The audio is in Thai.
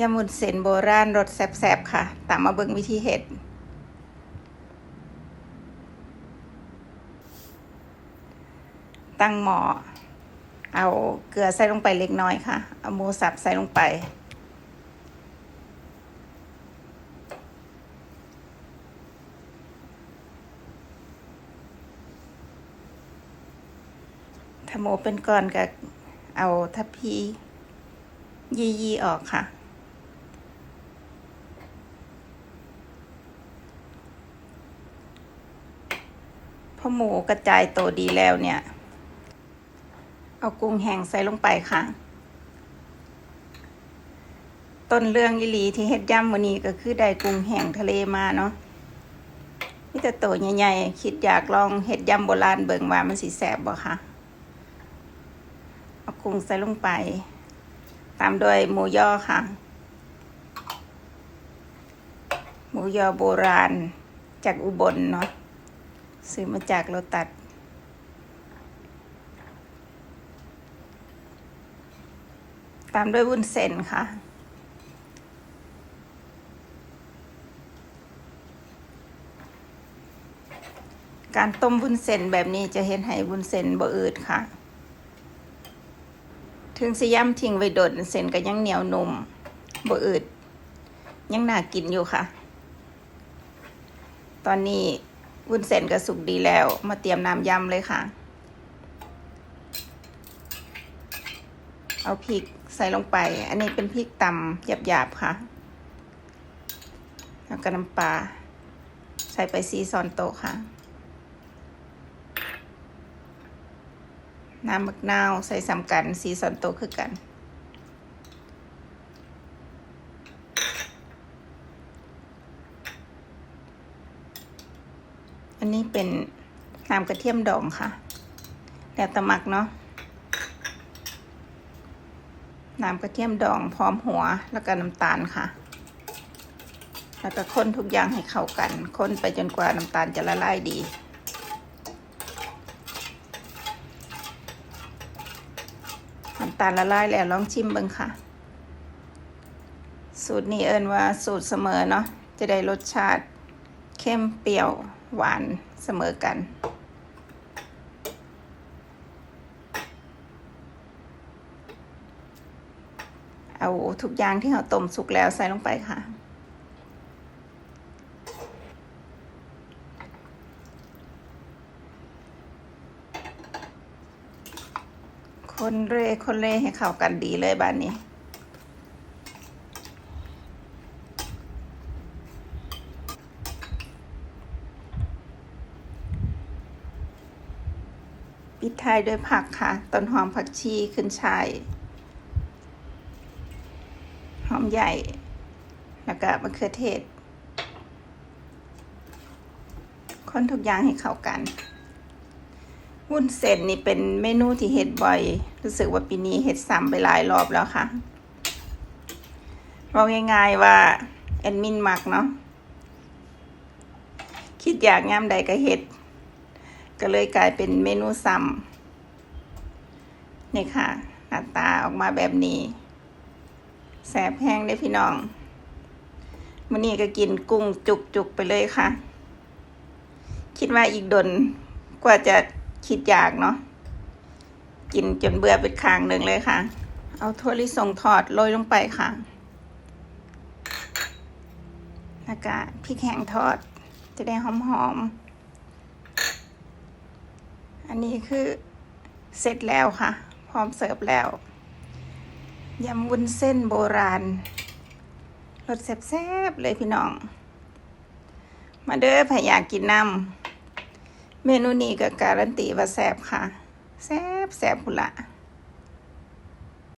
ยำมุนเส้นโบราณรสแซ่บๆค่ะ ตามมาเบิ่งวิธีเฮ็ด ตั้งหม้อเอาเกลือใส่ลงไปเล็กน้อยค่ะ เอาหมูสับใส่ลงไป ถ้าหมูเป็นก้อนก็เอาทัพพียี่ยี่ออกค่ะ พอหมูกระจายโตดีแล้วเนี่ย เอากุ้งแห้งใส่ลงไปค่ะ ต้นเรื่องอีลีที่เฮ็ดย่ำวันนี้ก็คือได้กุ้งแห้งทะเลมาเนาะนี่แต่โตใหญ่ๆ คิดอยากลองเฮ็ดย่ำโบราณเบิ่งว่ามันสิแสบบ่ค่ะ เอากุ้งใส่ลงไป ตามด้วยหมูย่อค่ะ หมูย่อโบราณจากอุบลเนาะ ซื้อมาจากโลตัสตามด้วยวุ้นเส้นค่ะ การต้มวุ้นเส้นแบบนี้จะเห็นให้วุ้นเส้นบ่อืดค่ะ ถึงสิย่ำทิ้งไว้โดดเส้นก็ยังเหนียวนุ่มบ่อืดยังน่ากินอยู่ค่ะ ตอนนี้ วุ้นเส้นก็สุกดีแล้ว มาเตรียมน้ำยำเลยค่ะ เอาพริกใส่ลงไป อันนี้เป็นพริกตำหยาบๆค่ะ แล้วก็น้ำปลาใส่ไปซีซอนโตค่ะ น้ำมะนาวใส่สำกันซีซอนโตคือกัน อันนี้เป็นน้ำกระเทียมดองค่ะ แล้วตะมักเนาะน้ำกระเทียมดองพร้อมหัวแล้วก็น้ำตาลค่ะ แล้วก็คนทุกอย่างให้เข้ากัน คนไปจนกว่าน้ำตาลจะละลายดี น้ำตาลละลายแล้วลองชิมเบิ่งค่ะ สูตรนี้เอิ้นว่าสูตรเสมอเนาะจะได้รสชาติเข้มเปรี้ยว หวานเสมอกัน เอาทุกอย่างที่เราต้มสุกแล้วใส่ลงไปค่ะคนเร่คนเร่ให้เข้ากันดีเลยบ้านนี้ ปิดท้ายด้วยผักค่ะ ต้นหอมผักชีขึ้นชายหอมใหญ่ แล้วก็มะเขือเทศ คนทุกอย่างให้เข้ากัน วุ้นเส้นนี่เป็นเมนูที่เฮ็ดบ่อย รู้สึกว่าปีนี้เฮ็ดซ้ำไปหลายรอบแล้วค่ะบอกง่ายๆว่าแอดมินมักเนาะคิดอยากงามใดก็เฮ็ด ก็เลยกลายเป็นเมนูซ้ำนี่ค่ะหน้าตาออกมาแบบนี้แสบแห้งได้พี่น้องมื้อนี้ก็กินกุ้งจุกๆไปเลยค่ะ คิดว่าอีกดนกว่าจะคิดอยากเนาะกินจนเบื่อเป็นคางหนึ่งเลยค่ะ เอาถั่วลิสงทอดโรยลงไปค่ะแล้วก็พริกแห้งทอดจะได้หอมๆ อันนี้คือเสร็จแล้วค่ะ พร้อมเสิร์ฟแล้วยำวุ้นเส้นโบราณรสแซ่บๆเลยพี่น้อง มาเด้อพยากกินน้ำเมนูนี้ก็การันตีว่าแซ่บค่ะ แซ่บแซ่บพุละ